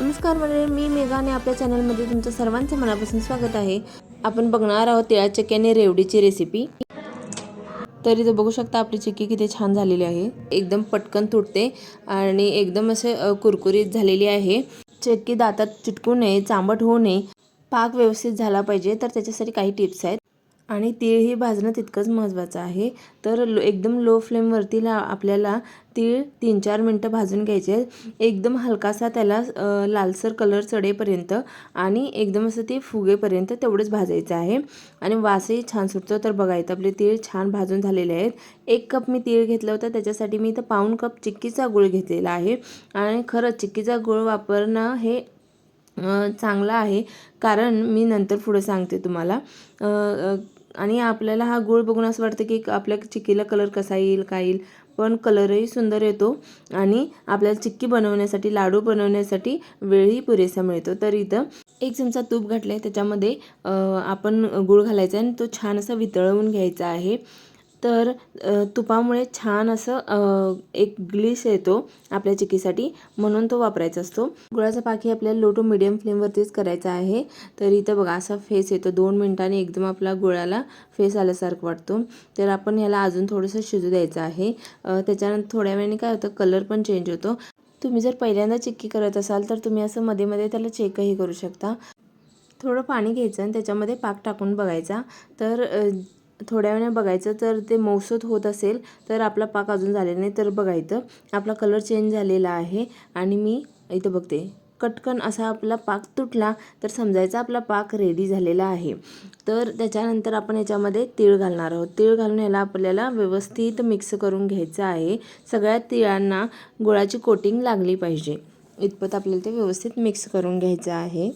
नमस्कार मंडळी मी मेघा आणि आपल्या चॅनलमध्ये तुमचं सर्वांचं मनापासून स्वागत आहे. आपण बघणार आहोत तिळा आणि रेवडीची रेसिपी तर इथं बघू शकता आपली चिक्की किती छान झालेली आहे. एकदम पटकन तुटते आणि एकदम असे कुरकुरीत झालेली आहे. चक्की दातात चिटकू नये चांबट होऊ नये. पाक व्यवस्थित झाला पाहिजे तर त्याच्यासाठी काही टिप्स आहेत. आणि तीळही भाजणं तितकंच महत्त्वाचं आहे. तर लो एकदम लो फ्लेमवरती ला आपल्याला तीळ तीन चार मिनटं भाजून घ्यायचे. आहेत. एकदम हलकासा त्याला लालसर कलर चढेपर्यंत आणि एकदम असं ते फुगेपर्यंत तेवढंच भाजायचं आहे. आणि वासही छान सुटतो. तर बघा इथं आपले तीळ छान भाजून झालेले आहेत. एक कप मी तीळ घेतलं होतं. त्याच्यासाठी मी इथं पाऊण कप चिक्कीचा गुळ घेतलेला आहे. आणि खरंच चिक्कीचा गुळ वापरणं हे चांगलं चांगला आहे. कारण मी नंतर पुढे सांगते तुम्हाला. आणि आपल्याला हा गूळ बघून असं वाटतं की आपल्या चिक्कीला कलर कसा येईल काय येईल. पण कलरही सुंदर येतो आणि आपल्याला चिक्की बनवण्यासाठी लाडू बनवण्यासाठी वेळही पुरेसा मिळतो. तर इथं एक चमचा तूप घातलं आहे त्याच्यामध्ये आपण गूळ घालायचा आहे आणि तो छान असा वितळवून घ्यायचा आहे. तर तुपामुळे छान असं एक ग्लिस येतो आपल्या चिक्कीसाठी म्हणून तो वापरायचा असतो. गुळाचा पाकी आपल्याला लो टू मिडियम फ्लेमवरतीच करायचा आहे. तर इथं बघा असा फेस येतो. दोन मिनटांनी एकदम आपला गुळाला फेस आल्यासारखं वाटतो. तर आपण ह्याला अजून थोडंसं शिजू द्यायचं आहे. त्याच्यानंतर थोड्या वेळाने काय होतं कलर पण चेंज होतो. तुम्ही जर पहिल्यांदा चिक्की करत असाल तर तुम्ही असं मध्ये मध्ये त्याला चेकही करू शकता. थोडं पाणी घ्यायचं आणि त्याच्यामध्ये पाक टाकून बघायचा. तर थोड्या वेळाने बघायचं तर ते मौसत होत असेल तर आपला पाक अजून झालेला नाही तर बघायचं आपला कलर चेंज झालेला आहे आणि मी इथं बघते. कटकन असा आपला पाक तुटला तर समजायचा आपला पाक रेडी झालेला आहे. तर त्याच्यानंतर आपण याच्यामध्ये तीळ घालणार आहोत. तीळ घालून याला आपल्याला व्यवस्थित मिक्स करून घ्यायचं आहे. सगळ्या तिळांना गुळाची कोटिंग लागली पाहिजे. इतपत आपल्याला ते व्यवस्थित मिक्स करून घ्यायचं आहे.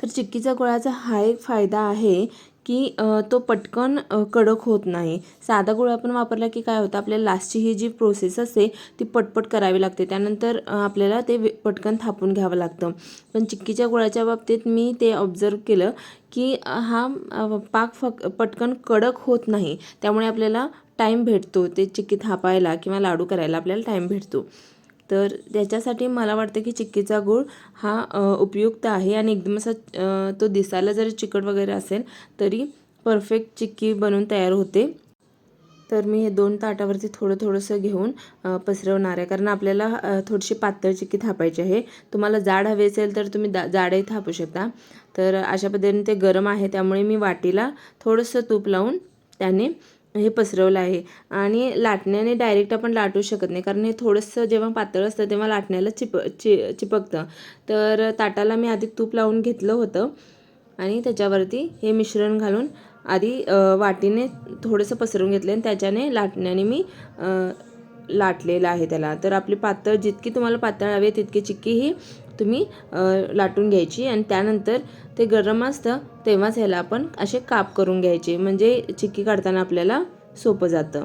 तर चिक्कीचा गुळाचा हा एक फायदा आहे की तो पटकन कडक होत नाही. साधा गुळ आपण वापरला की काय होतं आपल्याला लास्टची ही जी प्रोसेस असते ती पटपट करावी लागते. त्यानंतर आपल्याला ते पटकन थापून घ्यावं लागतं. पण चिक्कीच्या गुळाच्या बाबतीत मी ते ऑब्झर्व केलं की हा पाक फक पटकन कडक होत नाही. त्यामुळे आपल्याला टाईम भेटतो ते चिक्की थापायला किंवा लाडू करायला आपल्याला टाईम भेटतो. तर त्याच्यासाठी मला वाटतं की चिक्कीचा गूळ हा उपयुक्त आहे आणि एकदम असा तो दिसायला जरी चिकट वगैरे असेल तरी परफेक्ट चिक्की बनून तयार होते. तर मी हे दोन ताटावरती थोडं थोडंसं घेऊन पसरवणार आहे. कारण आपल्याला थोडीशी पातळ चिक्की थापायची आहे. तुम्हाला जाड हवी असेल तर तुम्ही दा जाडही थापू शकता. तर अशा पद्धतीने ते गरम आहे. त्यामुळे मी वाटीला थोडंसं तूप लावून त्याने हे पसरवलं आहे. आणि लाटण्याने डायरेक्ट आपण लाटू शकत नाही. कारण हे थोडंसं जेव्हा पातळ असतं तेव्हा लाटण्याला चिप चि चिपकतं. तर ताटाला मी आधी तूप लावून घेतलं होतं. आणि त्याच्यावरती हे मिश्रण घालून आधी वाटीने थोडंसं पसरवून घेतलं आणि त्याच्याने लाटण्याने मी लाटलेलं आहे त्याला. तर आपली पातळ जितकी तुम्हाला पातळ हवी तितकी चिक्की ही तुम्ही लाटून घ्यायची आणि त्यानंतर ते गरम असतं तेव्हाच ह्याला आपण असे काप करून घ्यायचे. म्हणजे चिक्की काढताना आपल्याला सोपं जातं.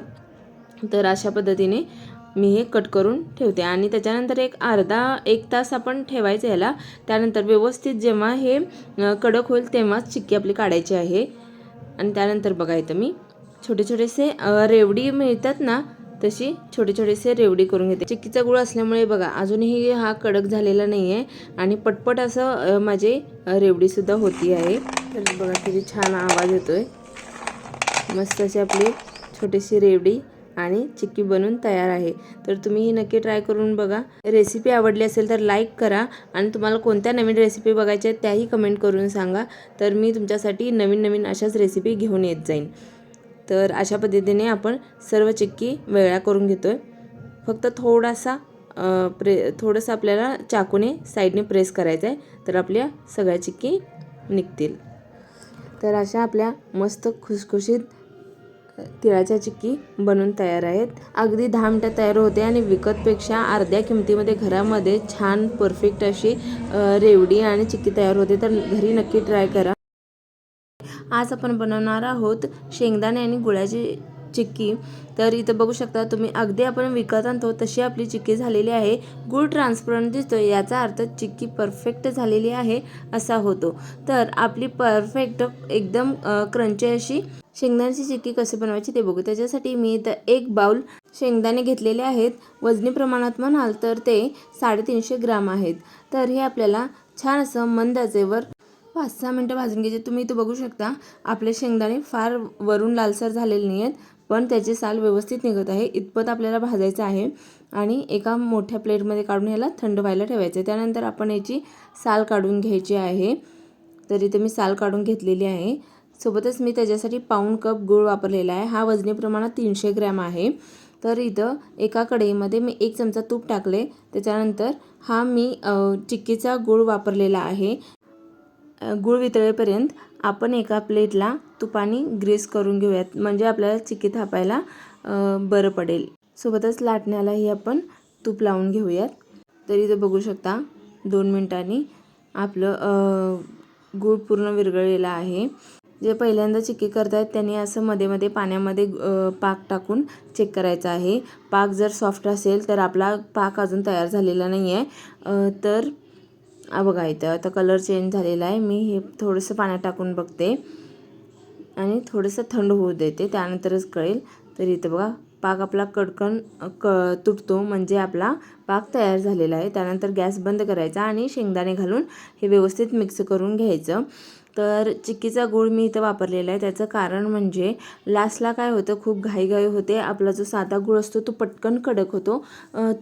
तर अशा पद्धतीने मी हे कट करून ठेवते. आणि त्याच्यानंतर एक अर्धा एक तास आपण ठेवायचं ह्याला. त्यानंतर व्यवस्थित जेव्हा हे कडक होईल तेव्हाच चिक्की आपली काढायची आहे. आणि त्यानंतर बघा इथं मी छोटे छोटेसे रेवडी मिळतात ना तशी छोटे छोटेसे रेवडी करून घेते. चिक्कीचा गुळ असल्यामुळे बघा अजूनही हा कडक झालेला नाही आहे आणि पटपट असं माझे रेवडीसुद्धा होती आहे. तर बघा किती छान आवाज येतो आहे मस्त अशी आपली छोटीशी रेवडी आणि चिक्की बनून तयार आहे. तर तुम्ही ही नक्की ट्राय करून बघा. रेसिपी आवडली असेल तर लाईक करा आणि तुम्हाला कोणत्या नवीन रेसिपी बघायच्या आहेत त्याही कमेंट करून सांगा. तर मी तुमच्यासाठी नवीन नवीन अशाच रेसिपी घेऊन येत जाईन. तर अशा पद्धतीने आपण सर्व चिक्की वेगळ्या करून घेतो आहे फक्त थोडासा प्रे थोडंसं आपल्याला चाकूने साईडने प्रेस करायचं आहे तर आपल्या सगळ्या चिक्की निघतील. तर अशा आपल्या मस्त खुसखुशीत तिळाच्या चिक्की बनून तयार आहेत. अगदी दहा मिनटात तयार होते आणि विकतपेक्षा अर्ध्या किमतीमध्ये घरामध्ये छान परफेक्ट अशी रेवडी आणि चिक्की तयार होते. तर घरी नक्की ट्राय करा. आज आपण बनवणार आहोत शेंगदाणे आणि गुळाची चिक्की. तर इथं बघू शकता तुम्ही अगदी आपण विकत आणतो तशी आपली चिक्की झालेली आहे. गुळ ट्रान्सपरंट दिसतो याचा अर्थ चिक्की परफेक्ट झालेली आहे असा होतो. तर आपली परफेक्ट एकदम क्रंची अशी शेंगदाण्याची चिक्की कशी बनवायची ते बघू. त्याच्यासाठी मी इथं एक बाउल शेंगदाणे घेतलेले आहेत. वजनी प्रमाणात म्हणाल तर ते साडेतीनशे ग्राम आहेत. तर हे आपल्याला छान असं मंद आचेवर पाच सहा मिनटं भाजून घ्यायचे. तुम्ही इथं बघू शकता आपले शेंगदाणे फार वरून लालसर झालेले नाही आहेत पण त्याचे साल व्यवस्थित निघत आहे. इतपत आपल्याला भाजायचं आहे आणि एका मोठ्या प्लेटमध्ये काढून ह्याला थंड व्हायला ठेवायचं आहे. त्यानंतर आपण याची साल काढून घ्यायची आहे. तर इथे मी साल काढून घेतलेली आहे. सोबतच मी त्याच्यासाठी पाऊण कप गूळ वापरलेला आहे. हा वजनी प्रमाणात तीनशे ग्रॅम आहे. तर इथं एका कढईमध्ये मी एक चमचा तूप टाकले. त्याच्यानंतर हा मी चिक्कीचा गूळ वापरलेला आहे. गूळ वितळेपर्यंत आपण एका प्लेटला तुपाने ग्रीस करून घेऊयात. म्हणजे आपल्याला चिक्की थापायला बरं पडेल. सोबतच लाटण्यालाही आपण तूप लावून घेऊयात. तर बघू शकता दोन मिनटांनी आपलं गूळ पूर्ण विरघळलेला आहे. जे पहिल्यांदा चिक्की करतायत त्यांनी असं मध्ये मध्ये पाण्यामध्ये पाक टाकून चेक करायचं आहे. पाक जर सॉफ्ट असेल तर आपला पाक अजून तयार झालेला नाही आहे तर बघा इथं आता कलर चेंज झालेला आहे. मी हे थोडंसं पाण्यात टाकून बघते. आणि थोडंसं थंड होऊ देते त्यानंतरच कळेल. तर इथं बघा पाक आपला कडकन क तुटतो म्हणजे आपला पाक तयार झालेला आहे. त्यानंतर गॅस बंद करायचा आणि शेंगदाणे घालून हे व्यवस्थित मिक्स करून घ्यायचं. तर चिक्कीचा गूळ मी इथं वापरलेला आहे. त्याचं कारण म्हणजे लास्टला काय होतं खूप घाईघाई होते. आपला जो साधा गूळ असतो तो पटकन कडक होतो.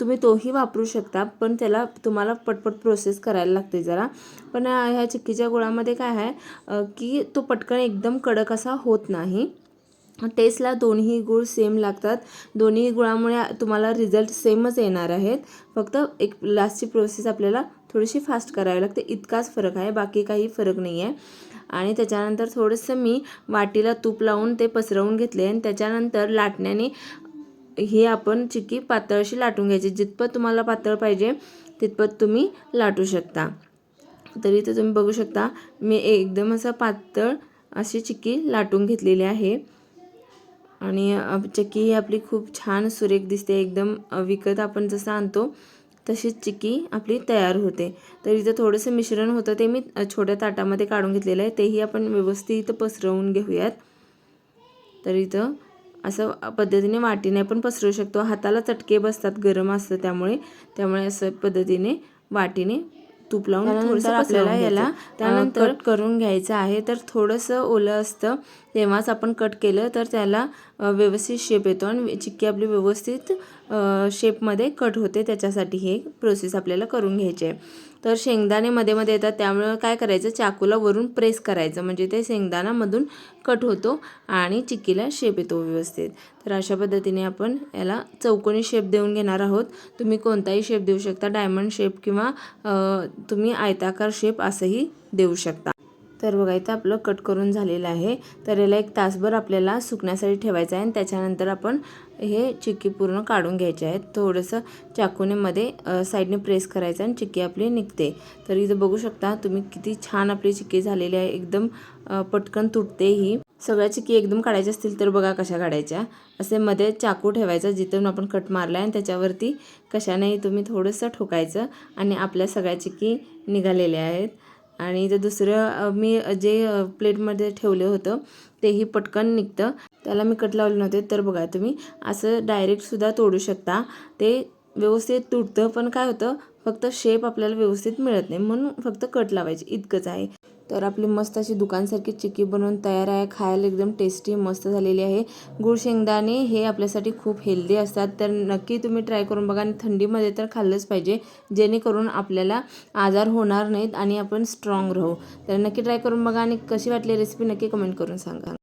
तुम्ही तोही वापरू शकता पण त्याला तुम्हाला पटपट प्रोसेस करायला लागते जरा. पण ह्या चिक्कीच्या गुळामध्ये काय आहे की तो पटकन एकदम कडक असा होत नाही. टेस्टला दोन्ही गुळ सेम लागतात. दोन्ही गुळामुळे तुम्हाला रिझल्ट सेमच येणार आहेत. फक्त एक लास्टची प्रोसेस आपल्याला थोडीशी फास्ट करावी लागते. इतकाच फरक आहे. बाकी काही फरक नाही आहे आणि त्याच्यानंतर थोडंसं मी वाटीला तूप लावून ते पसरवून घेतले. आणि त्याच्यानंतर लाटण्याने ही आपण चिक्की पातळशी लाटून घ्यायची. जितपत तुम्हाला पातळ पाहिजे तितपत तुम्ही लाटू शकता. तरी इथं तुम्ही बघू शकता मी एकदम असं पातळ अशी चिक्की लाटून घेतलेली आहे. आणि चिक्की ही आपली खूप छान सुरेख दिसते. एकदम विकत आपण जसं आणतो तशीच चिक्की आपली तयार होते. तर इथं थोडंसं मिश्रण होतं ते मी छोट्या ताटामध्ये काढून घेतलेलं आहे. तेही आपण व्यवस्थित पसरवून घेऊयात. तर इथं असं पद्धतीने वाटीने आपण पसरवू शकतो. हाताला चटके बसतात गरम असतं त्यामुळे. त्यामुळे असं पद्धतीने वाटीने तूप लावून थोडंसं आपल्याला याला त्यानंतर कट करून घ्यायचं आहे. तर थोडंसं ओलं असतं. तेव्हाच आपण कट केलं तर त्याला व्यवस्थित शेप येतो आणि चिक्की आपली व्यवस्थित शेपमध्ये कट होते. त्याच्यासाठी हे प्रोसेस आपल्याला करून घ्यायची. आहे तर शेंगदाणे मध्ये मध्ये येतात. त्यामुळे काय करायचं? चाकूला वरून प्रेस करायचं. म्हणजे ते शेंगदाणामधून कट होतो आणि चिक्कीला शेप येतो व्यवस्थित. तर अशा पद्धतीने आपण याला चौकोनी शेप देऊन घेणार आहोत. तुम्ही कोणताही शेप देऊ शकता. डायमंड शेप किंवा तुम्ही आयताकार शेप असंही देऊ शकता. तर बघा इथं आपलं कट करून झालेलं आहे. तर याला एक तासभर आपल्याला सुकण्यासाठी ठेवायचं आहे आणि त्याच्यानंतर आपण हे चिक्की पूर्ण काढून घ्यायचे आहेत. थोडंसं चाकूनेमध्ये मध्ये साईडने प्रेस करायचं आणि चिक्की आपली निघते. तर इथं बघू शकता तुम्ही किती छान आपली चिक्की झालेली आहे. एकदम पटकन तुटते ही. सगळ्या चिक्की एकदम काढायच्या असतील तर बघा कशा काढायच्या. असे मध्ये चाकू ठेवायचा जिथून आपण कट मारला आहे आणि त्याच्यावरती कशानेही तुम्ही थोडंसं ठोकायचं आणि आपल्या सगळ्या चिक्की निघालेल्या आहेत. आणि इथं दुसरं मी जे प्लेटमध्ये ठेवलं होतं तेही पटकन निघतं. त्याला मी कट लावले नव्हते तर बघा तुम्ही असं डायरेक्टसुद्धा तोडू शकता. ते व्यवस्थित तुटतं पण काय होतं फक्त शेप आपल्याला व्यवस्थित मिळत नाही म्हणून फक्त कट लावायचे इतकंच आहे. तर आपली मस्त अशी दुकानसारखी चिक्की बनवून तयार आहे. खायला एकदम टेस्टी मस्त झालेली आहे. गुळ शेंगदाणे हे आपल्यासाठी खूप हेल्दी असतात. तर नक्की तुम्ही ट्राय करून बघा आणि थंडीमध्ये तर खाल्लंच पाहिजे. जेणेकरून आपल्याला आजार होणार नाहीत आणि आपण स्ट्रॉंग राहू. तर नक्की ट्राय करून बघा आणि कशी वाटली रेसिपी नक्की कमेंट करून सांगा.